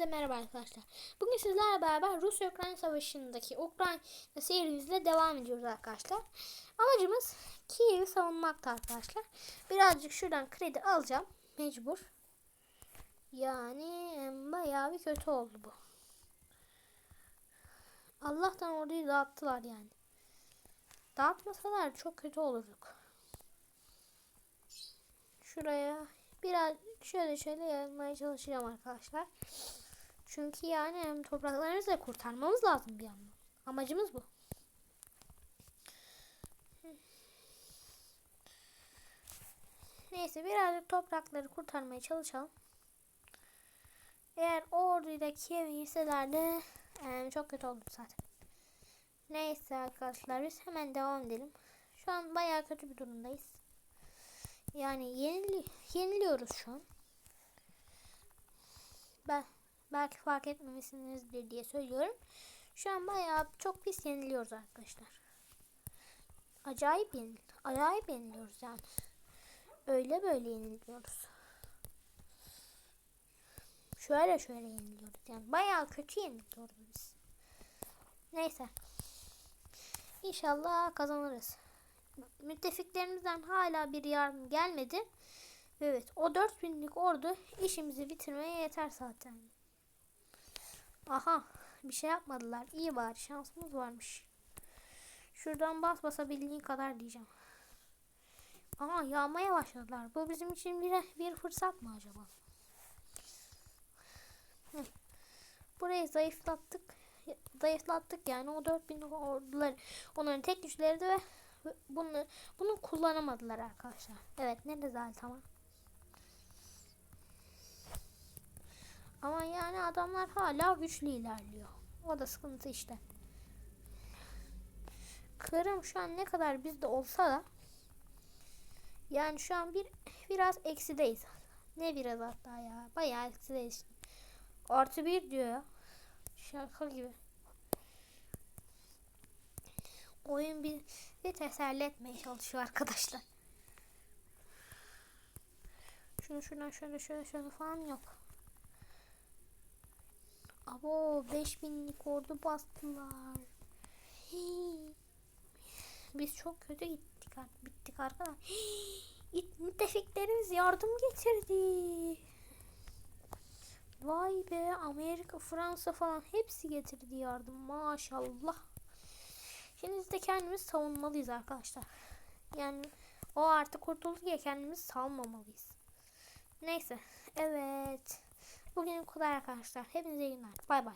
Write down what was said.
Hepinize merhaba arkadaşlar. Bugün sizlerle beraber Rusya-Ukrayna Savaşı'ndaki Ukrayna serimizle devam ediyoruz arkadaşlar. Amacımız Kiev'i savunmakta arkadaşlar. Birazcık şuradan kredi alacağım. Mecbur. Yani bayağı bir kötü oldu bu. Allah'tan orayı dağıttılar yani. Dağıtmasalar çok kötü olurduk. Şuraya biraz şöyle şöyle yapmaya çalışacağım arkadaşlar. Çünkü yani topraklarımızı da kurtarmamız lazım bir yandan. Amacımız bu. Neyse birazcık toprakları kurtarmaya çalışalım. Eğer o orduyu da Kiev'e girselerdi e, çok kötü oldu zaten. Neyse arkadaşlar biz hemen devam edelim. Şu an bayağı kötü bir durumdayız. Yani yenili yeniliyoruz şu an. Ben belki fark etmemişsinizdir diye söylüyorum. Şu an bayağı çok pis yeniliyoruz arkadaşlar. Acayip yenil acayip yeniliyoruz yani. Öyle böyle yeniliyoruz. Şöyle şöyle yeniliyoruz yani. Bayağı kötü yeniliyoruz biz. Neyse. İnşallah kazanırız müttefiklerimizden hala bir yardım gelmedi. Evet o 4000'lik ordu işimizi bitirmeye yeter zaten. Aha bir şey yapmadılar. İyi bari şansımız varmış. Şuradan bas basabildiğin kadar diyeceğim. Aha yağmaya başladılar. Bu bizim için bir, bir fırsat mı acaba? Burayı zayıflattık. Zayıflattık yani o 4000 orduları. Onların tek güçleri ve bunu bunu kullanamadılar arkadaşlar. Evet ne rezalet ama. Ama yani adamlar hala güçlü ilerliyor. O da sıkıntı işte. Kırım şu an ne kadar bizde olsa da yani şu an bir biraz eksideyiz. Ne biraz hatta ya. Bayağı eksideyiz. Artı bir diyor. Şaka gibi oyun bir, bir teselli etmeye çalışıyor arkadaşlar. Şunu şuradan şöyle şöyle şöyle falan yok. Abo 5000'lik ordu bastılar. Hii. Biz çok kötü gittik bittik arkadaşlar. Müttefiklerimiz yardım getirdi. Vay be Amerika, Fransa falan hepsi getirdi yardım maşallah. Şimdi de kendimiz savunmalıyız arkadaşlar. Yani o artık kurtulduk ya kendimiz salmamalıyız. Neyse. Evet. Bugün bu kadar arkadaşlar. Hepinize iyi günler. Bay bay.